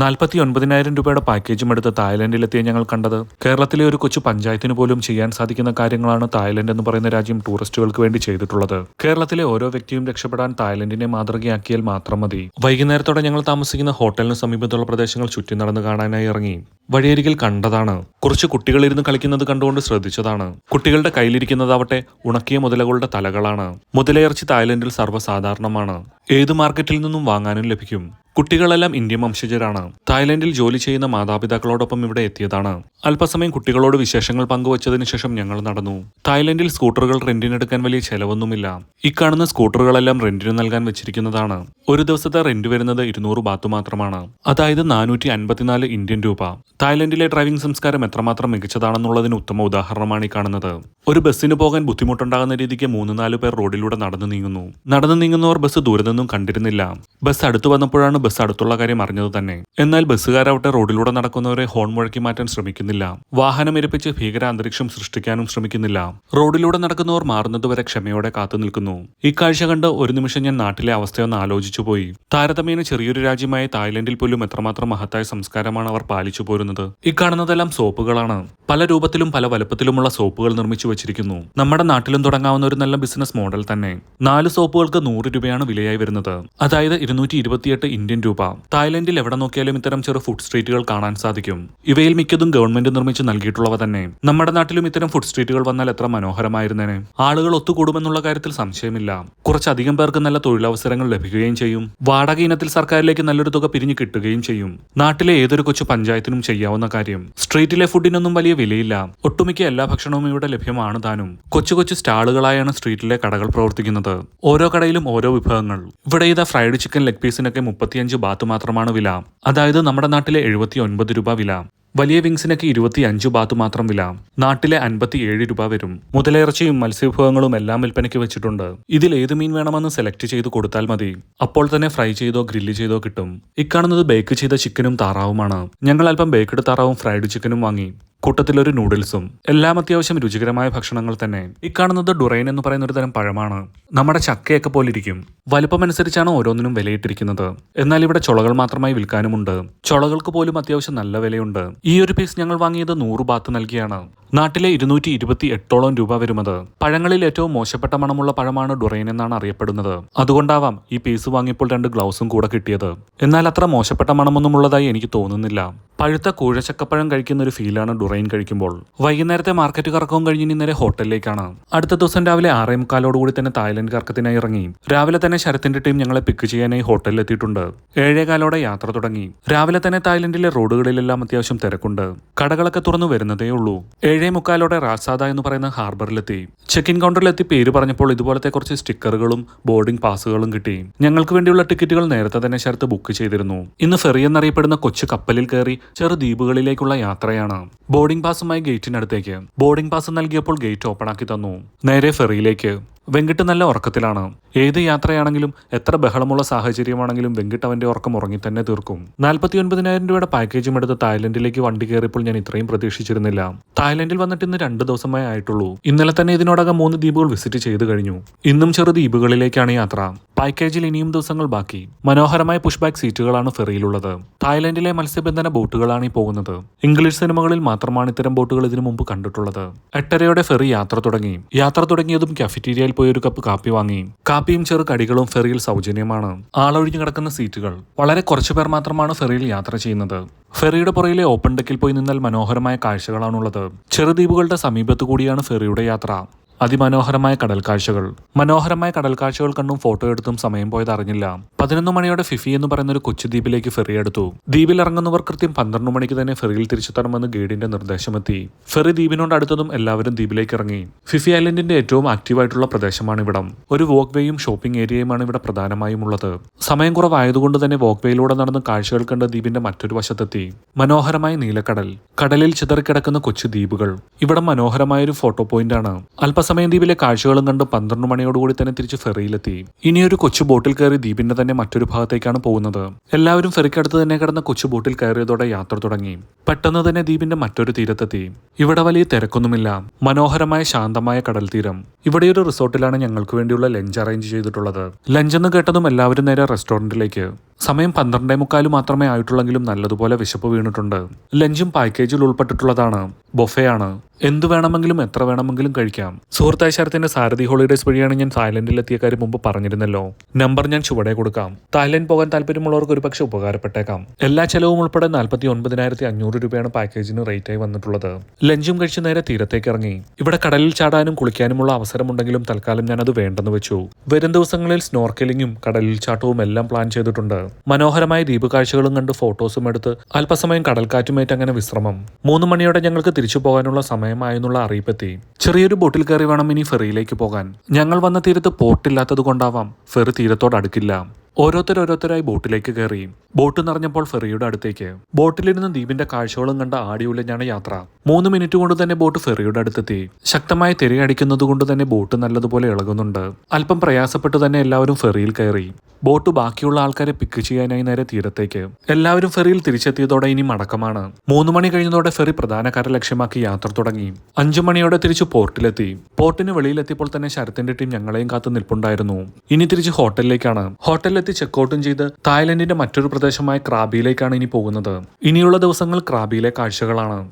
നാൽപ്പത്തി ഒൻപതിനായിരം രൂപയുടെ പാക്കേജും എടുത്ത് തായ്ലൻഡിലെത്തിയ ഞങ്ങൾ കണ്ടത്. കേരളത്തിലെ ഒരു കൊച്ചു പഞ്ചായത്തിന് പോലും ചെയ്യാൻ സാധിക്കുന്ന കാര്യങ്ങളാണ് തായ്ലൻഡ് എന്ന് പറയുന്ന രാജ്യം ടൂറിസ്റ്റുകൾക്ക് വേണ്ടി ചെയ്തിട്ടുള്ളത്. കേരളത്തിലെ ഓരോ വ്യക്തിയും രക്ഷപ്പെടാൻ തായ്ലൻഡിനെ മാതൃകയാക്കിയാൽ മാത്രം മതി. വൈകുന്നേരത്തോടെ ഞങ്ങൾ താമസിക്കുന്ന ഹോട്ടലിന് സമീപത്തുള്ള പ്രദേശങ്ങൾ ചുറ്റി നടന്ന് കാണാനായി ഇറങ്ങി. വഴിയരികിൽ കണ്ടതാണ്. കുറച്ച് കുട്ടികൾ കുട്ടികളിരുന്ന് കളിക്കുന്നത് കണ്ടുകൊണ്ട് ശ്രദ്ധിച്ചതാണ്. കുട്ടികളുടെ കയ്യിലിരിക്കുന്നതാവട്ടെ ഉണക്കിയ മുതലകളുടെ തലകളാണ്. മുതലയിറച്ചി തായ്ലൻഡിൽ സർവസാധാരണമാണ്. ഏത് മാർക്കറ്റിൽ നിന്നും വാങ്ങാനും ലഭിക്കും. കുട്ടികളെല്ലാം ഇന്ത്യൻ വംശജരാണ്. തായ്ലൻഡിൽ ജോലി ചെയ്യുന്ന മാതാപിതാക്കളോടൊപ്പം ഇവിടെ എത്തിയതാണ്. അല്പസമയം കുട്ടികളോട് വിശേഷങ്ങൾ പങ്കുവച്ചതിന് ശേഷം ഞങ്ങൾ നടന്നു. തായ്ലൻഡിൽ സ്കൂട്ടറുകൾ റെന്റിനെടുക്കാൻ വലിയ ചെലവൊന്നുമില്ല. ഇക്കാണുന്ന സ്കൂട്ടറുകളെല്ലാം റെന്റിന് നൽകാൻ വെച്ചിരിക്കുന്നതാണ്. ഒരു ദിവസത്തെ റെന്റ് വരുന്നത് ഇരുന്നൂറ് ബാത്ത് മാത്രമാണ്. അതായത് നാനൂറ്റി അൻപത്തിനാല് ഇന്ത്യൻ രൂപ. തായ്ലൻഡിലെ ഡ്രൈവിംഗ് സംസ്കാരം എത്രമാത്രം മികച്ചതാണെന്നുള്ളതിന് ഉത്തമ ഉദാഹരണമാണ് ഈ കാണുന്നത് ഒരു ബസ്സിന് പോകാൻ ബുദ്ധിമുട്ടുണ്ടാകുന്ന രീതിക്ക് മൂന്ന് നാല് പേർ റോഡിലൂടെ നടന്നു നീങ്ങുന്നു. നടന്നു നീങ്ങുന്നവർ ബസ് ദൂരെ നിന്നും കണ്ടിരുന്നില്ല. ബസ് അടുത്തു വന്നപ്പോഴാണ് ബസ് അടുത്തുള്ള കാര്യം അറിഞ്ഞത് തന്നെ. എന്നാൽ ബസ്സുകാരാവട്ടെ റോഡിലൂടെ നടക്കുന്നവരെ ഹോൺ മുഴക്കി മാറ്റാൻ ശ്രമിക്കുന്നില്ല. വാഹനം എരിപ്പിച്ച് ഭീകര അന്തരീക്ഷം സൃഷ്ടിക്കാനും ശ്രമിക്കുന്നില്ല. റോഡിലൂടെ നടക്കുന്നവർ മാറുന്നതുവരെ ക്ഷമയോടെ കാത്തു നിൽക്കുന്നു. ഇക്കാഴ്ച കണ്ട് ഒരു നിമിഷം ഞാൻ നാട്ടിലെ അവസ്ഥയൊന്ന് ആലോചിച്ചു പോയി. താരതമ്യേന ചെറിയൊരു രാജ്യമായ തായ്ലൻഡിൽ പോലും എത്രമാത്രം മഹത്തായ സംസ്കാരമാണ് അവർ പാലിച്ചു പോരുന്നത്. ഇക്കാണുന്നതെല്ലാം സോപ്പുകളാണ്. പല രൂപത്തിലും പല വലുപ്പത്തിലുമുള്ള സോപ്പുകൾ നിർമ്മിച്ചു വെച്ചിരിക്കുന്നു. നമ്മുടെ നാട്ടിലും തുടങ്ങാവുന്ന ഒരു നല്ല ബിസിനസ് മോഡൽ തന്നെ. നാല് സോപ്പുകൾക്ക് നൂറ് രൂപയാണ് വിലയായി വരുന്നത്. അതായത് ഇരുന്നൂറ്റി ഇരുപത്തിയെട്ട് ഇന്ത്യൻ രൂപ. തായ്ലൻഡിൽ എവിടെ നോക്കിയാലും ഇത്തരം ചെറു ഫുഡ് സ്ട്രീറ്റുകൾ കാണാൻ സാധിക്കും. ഇവയിൽ മിക്കതും ഗവൺമെന്റ് നിർമ്മിച്ച് നൽകിയിട്ടുള്ളവ തന്നെ. നമ്മുടെ നാട്ടിലും ഇത്തരം ഫുഡ് സ്ട്രീറ്റുകൾ വന്നാൽ എത്ര മനോഹരമായിരുന്നേനെ. ആളുകൾ ഒത്തുകൂടുമെന്നുള്ള കാര്യത്തിൽ സംശയമില്ല. കുറച്ചധികം പേർക്ക് നല്ല തൊഴിലവസരങ്ങൾ ലഭിക്കുകയും ചെയ്യും. വാടക ഇനത്തിൽ സർക്കാരിലേക്ക് നല്ലൊരു തുക പിരിഞ്ഞു കിട്ടുകയും ചെയ്യും. നാട്ടിലെ ഏതൊരു കൊച്ചു പഞ്ചായത്തിനും ചെയ്യാവുന്ന കാര്യം. സ്ട്രീറ്റിലെ ഫുഡിനൊന്നും വലിയ വിലയില്ല. ഒട്ടുമിക്ക എല്ലാ ഭക്ഷണവും ഇവിടെ ലഭ്യമാണ് താനും. കൊച്ചു കൊച്ചു സ്റ്റാളുകളായാണ് സ്ട്രീറ്റിലെ കടകൾ പ്രവർത്തിക്കുന്നത്. ഓരോ കടയിലും ഓരോ വിഭവങ്ങൾ. ഇവിടെ ഇതാ ഫ്രൈഡ് ചിക്കൻ ലെഗ് പീസിനൊക്കെ മുപ്പത്തിയഞ്ച് ബാത്ത് മാത്രമാണ് വില. അതായത് നമ്മുടെ നാട്ടിലെ എഴുപത്തി ഒൻപത് രൂപ വില. വലിയ വിങ്സിനൊക്കെ ഇരുപത്തി അഞ്ച് ബാത്ത് മാത്രം വില. നാട്ടിലെ അൻപത്തി ഏഴ് രൂപ വരും. മുതലിറച്ചിയും മത്സ്യവിഭവങ്ങളും എല്ലാം വിൽപ്പനയ്ക്ക് വെച്ചിട്ടുണ്ട്. ഇതിൽ ഏത് മീൻ വേണമെന്ന് സെലക്ട് ചെയ്ത് കൊടുത്താൽ മതി. അപ്പോൾ തന്നെ ഫ്രൈ ചെയ്തോ ഗ്രില്ല് ചെയ്തോ കിട്ടും. ഇക്കാണുന്നത് ബേക്ക് ചെയ്ത ചിക്കനും താറാവുമാണ്. ഞങ്ങൾ അല്പം ബേക്ക്ഡ് താറാവും ഫ്രൈഡ് ചിക്കനും വാങ്ങി. കൂട്ടത്തിലൊരു നൂഡിൽസും എല്ലാം അത്യാവശ്യം രുചികരമായ ഭക്ഷണങ്ങൾ തന്നെ. ഇക്കാണുന്നത് ഡുറൈൻ എന്ന് പറയുന്ന ഒരു തരം പഴമാണ്. നമ്മുടെ ചക്കയൊക്കെ പോലിരിക്കും. വലുപ്പമനുസരിച്ചാണ് ഓരോന്നിനും വിലയിട്ടിരിക്കുന്നത്. എന്നാൽ ഇവിടെ ചുളകൾ മാത്രമായി വിൽക്കാനുമുണ്ട്. ചുളകൾക്ക് പോലും അത്യാവശ്യം നല്ല വിലയുണ്ട്. ഈ ഒരു പീസ് ഞങ്ങൾ വാങ്ങിയത് നൂറ് ബാത്ത് നൽകിയാണ്. നാട്ടിലെ ഇരുന്നൂറ്റി ഇരുപത്തി എട്ടോളം രൂപ വരുന്നത് പഴങ്ങളിൽ ഏറ്റവും മോശപ്പെട്ട മണമുള്ള പഴമാണ് ഡുറൈൻ എന്നാണ് അറിയപ്പെടുന്നത്. അതുകൊണ്ടാവാം ഈ പീസ് വാങ്ങിയപ്പോൾ രണ്ട് ഗ്ലൗസും കൂടെ കിട്ടിയത്. എന്നാൽ അത്ര മോശപ്പെട്ട മണമൊന്നും ഉള്ളതായി എനിക്ക് തോന്നുന്നില്ല. പഴുത്ത കൂഴച്ചക്കപ്പഴം കഴിക്കുന്ന ഒരു ഫീലാണ് ഡുറൈൻ കഴിക്കുമ്പോൾ. വൈകുന്നേരത്തെ മാർക്കറ്റ് കറക്കവും കഴിഞ്ഞ് ഇനി നേരെ ഹോട്ടലിലേക്കാണ്. അടുത്ത ദിവസം രാവിലെ ആറേ മുക്കാലോടുകൂടി തന്നെ തായ്ലൻഡ് കറക്കത്തിനായി ഇറങ്ങി. രാവിലെ തന്നെ ശരത്തിന്റെ ടീം ഞങ്ങളെ പിക്ക് ചെയ്യാനായി ഹോട്ടലിൽ എത്തിയിട്ടുണ്ട് ഏഴേകാലോടെ യാത്ര തുടങ്ങി. രാവിലെ തന്നെ തായ്ലൻഡിലെ റോഡുകളിലെല്ലാം അത്യാവശ്യം തിരക്കുണ്ട്. കടകളൊക്കെ തുറന്നു വരുന്നതേ ഉള്ളൂ. ഏഴേ മുക്കാലോടെ റാസാദ എന്ന് പറയുന്ന ഹാർബറിലെത്തി. ചെക്ക് ഇൻ കൗണ്ടറിലെത്തി പേര് പറഞ്ഞപ്പോൾ ഇതുപോലത്തെ കുറച്ച് സ്റ്റിക്കറുകളും ബോർഡിംഗ് പാസുകളും കിട്ടി. ഞങ്ങൾക്ക് വേണ്ടിയുള്ള ടിക്കറ്റുകൾ നേരത്തെ തന്നെ ശരത്ത് ബുക്ക് ചെയ്തിരുന്നു. ഇന്ന് ഫെറി എന്നറിയപ്പെടുന്ന കൊച്ചു കപ്പലിൽ കയറി ചെറു ദ്വീപുകളിലേക്കുള്ള യാത്രയാണ്. ബോർഡിംഗ് പാസുമായി ഗേറ്റിനടുത്തേക്ക്. ബോർഡിംഗ് പാസ് നൽകിയപ്പോൾ ഗേറ്റ് ഓപ്പൺ ആക്കി തന്നു. നേരെ ഫെറിയിലേക്ക്. വെങ്കിട്ട് നല്ല ഉറക്കത്തിലാണ്. ഏത് യാത്രയാണെങ്കിലും എത്ര ബഹളമുള്ള സാഹചര്യമാണെങ്കിലും വെങ്കിട്ട് അവന്റെ ഉറക്കം ഉറങ്ങി തന്നെ തീർക്കും. നാൽപ്പത്തി ഒൻപതിനായിരം രൂപയുടെ പാക്കേജും എടുത്ത് തായ്ലൻഡിലേക്ക് വണ്ടി കയറിയപ്പോൾ ഞാൻ ഇത്രയും പ്രതീക്ഷിച്ചിരുന്നില്ല. തായ്ലൻഡിൽ വന്നിട്ട് ഇന്ന് രണ്ട് ദിവസമായി ആയിട്ടുള്ളൂ. ഇന്നലെ തന്നെ ഇതിനോടകം മൂന്ന് ദ്വീപുകൾ വിസിറ്റ് ചെയ്തു കഴിഞ്ഞു. ഇന്നും ചെറു ദ്വീപുകളിലേക്കാണ് യാത്ര. പാക്കേജിൽ ഇനിയും ദിവസങ്ങൾ ബാക്കി. മനോഹരമായ പുഷ്ബാക്ക് സീറ്റുകളാണ് ഫെറിയിലുള്ളത്. തായ്ലൻഡിലെ മത്സ്യബന്ധന ബോട്ടുകളാണ് ഈ പോകുന്നത്. ഇംഗ്ലീഷ് സിനിമകളിൽ മാത്രമാണ് ഇത്തരം ബോട്ടുകൾ ഇതിനു മുമ്പ് കണ്ടിട്ടുള്ളത്. എട്ടരയോടെ ഫെറി യാത്ര തുടങ്ങി. യാത്ര തുടങ്ങിയതും കഫറ്റീരിയയിൽ പോയി ഒരു കപ്പ് കാപ്പി വാങ്ങി. കാപ്പിയും ചെറു കടികളും ഫെറിയിൽ സൗജന്യമാണ്. ആളൊഴിഞ്ഞു കിടക്കുന്ന സീറ്റുകൾ. വളരെ കുറച്ചു പേർ മാത്രമാണ് ഫെറിയിൽ യാത്ര ചെയ്യുന്നത്. ഫെറിയുടെ പുറയിലെ ഓപ്പൺ ഡെക്കിൽ പോയി നിന്നാൽ മനോഹരമായ കാഴ്ചകളാണുള്ളത്. ചെറുദ്വീപുകളുടെ സമീപത്തു കൂടിയാണ് ഫെറിയുടെ യാത്ര. അതിമനോഹരമായ കടൽ കാഴ്ചകൾ മനോഹരമായ കടൽ കാഴ്ചകൾ കണ്ടും ഫോട്ടോ എടുത്തും സമയം പോയത് അറിഞ്ഞില്ല. പതിനൊന്ന് മണിയോടെ ഫിഫി എന്ന് പറയുന്ന ഒരു കൊച്ചു ദ്വീപിലേക്ക് ഫെറി എടുത്തു ദ്വീപിൽ ഇറങ്ങുന്നവർ കൃത്യം പന്ത്രണ്ട് മണിക്ക് തന്നെ ഫെറിയിൽ തിരിച്ചെത്തണമെന്ന് ഗൈഡിന്റെ നിർദ്ദേശമെത്തി. ഫെറി ദ്വീപിനോട് അടുത്തതും എല്ലാവരും ദ്വീപിലേക്ക് ഇറങ്ങി. ഫിഫി ഐലൻഡിന്റെ ഏറ്റവും ആക്റ്റീവായിട്ടുള്ള പ്രദേശമാണ് ഇവിടം. ഒരു വോക്ക് വേയും ഷോപ്പിംഗ് ഏരിയയുമാണ് ഇവിടെ പ്രധാനമായും ഉള്ളത്. സമയം കുറവായതുകൊണ്ട് തന്നെ വോക്ക് വേയിലൂടെ നടന്ന് കാഴ്ചകൾ കണ്ട് ദ്വീപിന്റെ മറ്റൊരു വശത്തെത്തി. മനോഹരമായ നീലക്കടൽ. കടലിൽ ചിതറിക്കിടക്കുന്ന കൊച്ചു ദ്വീപുകൾ. ഇവിടെ മനോഹരമായ ഒരു ഫോട്ടോ പോയിന്റ് ആണ്. അല്പസമയം ദ്വീപിലെ കാഴ്ചകളും കണ്ട് പന്ത്രണ്ട് മണിയോടുകൂടി തന്നെ തിരിച്ച് ഫെറിയിലെത്തി. ഇനിയൊരു കൊച്ചു ബോട്ടിൽ കയറി ദ്വീപിന്റെ തന്നെ മറ്റൊരു ഭാഗത്തേക്കാണ് പോകുന്നത്. എല്ലാവരും ഫെറിക്കടുത്ത് തന്നെ കിടന്ന കൊച്ചു ബോട്ടിൽ കയറിയതോടെ യാത്ര തുടങ്ങി. പെട്ടെന്ന് തന്നെ ദ്വീപിന്റെ മറ്റൊരു തീരത്തെത്തി. ഇവിടെ വലിയ തിരക്കൊന്നുമില്ല. മനോഹരമായ ശാന്തമായ കടൽ തീരം. ഇവിടെ ഒരു റിസോർട്ടിലാണ് ഞങ്ങൾക്ക് വേണ്ടിയുള്ള ലഞ്ച് അറേഞ്ച് ചെയ്തിട്ടുള്ളത്. ലഞ്ച് എന്ന് കേട്ടതും എല്ലാവരും നേരെ റെസ്റ്റോറന്റിലേക്ക് സമയം പന്ത്രണ്ടേ മുക്കാൽ മാത്രമേ ആയിട്ടുള്ളെങ്കിലും നല്ലതുപോലെ വിശപ്പ് വീണിട്ടുണ്ട്. ലഞ്ചും പാക്കേജിൽ ഉൾപ്പെട്ടിട്ടുള്ളതാണ്. ബൊഫയാണ്. എന്തു വേണമെങ്കിലും എത്ര വേണമെങ്കിലും കഴിക്കാം. സുഹൃത്തായ ശരത്തിന്റെ സാരഥി ഹോളിഡേസ് വഴിയാണ് ഞാൻ തായ്ലൻഡിൽ എത്തിയ കാര്യം മുമ്പ് പറഞ്ഞിരുന്നല്ലോ. നമ്പർ ഞാൻ ചുവടെ കൊടുക്കാം. തായ്ലൻഡ് പോകാൻ താല്പര്യമുള്ളവർക്ക് ഒരു പക്ഷേ ഉപകാരപ്പെട്ടേക്കാം. എല്ലാ ചെലവും ഉൾപ്പെടെ നാൽപ്പത്തി ഒൻപതിനായിരത്തി അഞ്ഞൂറ് രൂപയാണ് പാക്കേജിന് റേറ്റ് ആയി വന്നിട്ടുള്ളത്. ലഞ്ചും കഴിച്ച് നേരെ തീരത്തേക്ക് ഇറങ്ങി. ഇവിടെ കടലിൽ ചാടാനും കുളിക്കാനുമുള്ള അവസരമുണ്ടെങ്കിലും തൽക്കാലം ഞാൻ അത് വേണ്ടെന്ന് വെച്ചു. വരും ദിവസങ്ങളിൽ സ്നോർക്കലിംഗും കടലിൽ ചാട്ടവും എല്ലാം പ്ലാൻ ചെയ്തിട്ടുണ്ട്. മനോഹരമായ ദ്വീപ് കാഴ്ചകളും കണ്ട് ഫോട്ടോസും എടുത്ത് അല്പസമയം കടൽക്കാറ്റുമേറ്റ് അങ്ങനെ വിശ്രമം. മൂന്ന് മണിയോടെ ഞങ്ങൾക്ക് തിരിച്ചു പോകാനുള്ള സമയമായെന്നുള്ള അറിയിപ്പെത്തി. ചെറിയൊരു ബോട്ടിൽ കയറി വേണം ഇനി ഫെറിയിലേക്ക് പോകാൻ. ഞങ്ങൾ വന്ന തീരത്ത് പോർട്ടില്ലാത്തത് കൊണ്ടാവാം ഫെറി തീരത്തോട് അടുക്കില്ല. ഓരോരുത്തർ ഓരോരുത്തരായി ബോട്ടിലേക്ക് കയറി. ബോട്ട് നിറഞ്ഞപ്പോൾ ഫെറിയുടെ അടുത്തേക്ക്. ബോട്ടിലിരുന്ന് ദ്വീപിന്റെ കാഴ്ചകളും കണ്ട ആടിയുലഞ്ഞാണ് യാത്ര. മൂന്ന് മിനിറ്റ് കൊണ്ട് തന്നെ ബോട്ട് ഫെറിയുടെ അടുത്തെത്തി. ശക്തമായ തിരയടിക്കുന്നത് കൊണ്ട് തന്നെ ബോട്ട് നല്ലതുപോലെ ഇളകുന്നുണ്ട്. അല്പം പ്രയാസപ്പെട്ട് തന്നെ എല്ലാവരും ഫെറിയിൽ കയറി. ബോട്ട് ബാക്കിയുള്ള ആൾക്കാരെ പിക്ക് ചെയ്യാനായി നേരെ തീരത്തേക്ക്. എല്ലാവരും ഫെറിയിൽ തിരിച്ചെത്തിയതോടെ ഇനി മടക്കമാണ്. മൂന്ന് മണി കഴിഞ്ഞതോടെ ഫെറി പ്രധാന കര ലക്ഷ്യമാക്കി യാത്ര തുടങ്ങി. അഞ്ചു മണിയോടെ തിരിച്ചു പോർട്ടിലെത്തി. പോർട്ടിന് വെളിയിലെത്തിയപ്പോൾ തന്നെ ശരത്തിന്റെ ടീം ഞങ്ങളെയും കാത്തു നിൽപ്പുണ്ടായിരുന്നു. ഇനി തിരിച്ച് ഹോട്ടലിലേക്കാണ്. ഹോട്ടലിലെത്തി ചെക്കൗട്ടും ചെയ്ത് തായ്ലൻഡിന്റെ മറ്റൊരു പ്രദേശമായ ക്രാബിയിലേക്കാണ് ഇനി പോകുന്നത്. ഇനിയുള്ള ദിവസങ്ങൾ ക്രാബിയിലെ കാഴ്ചകളാണ്.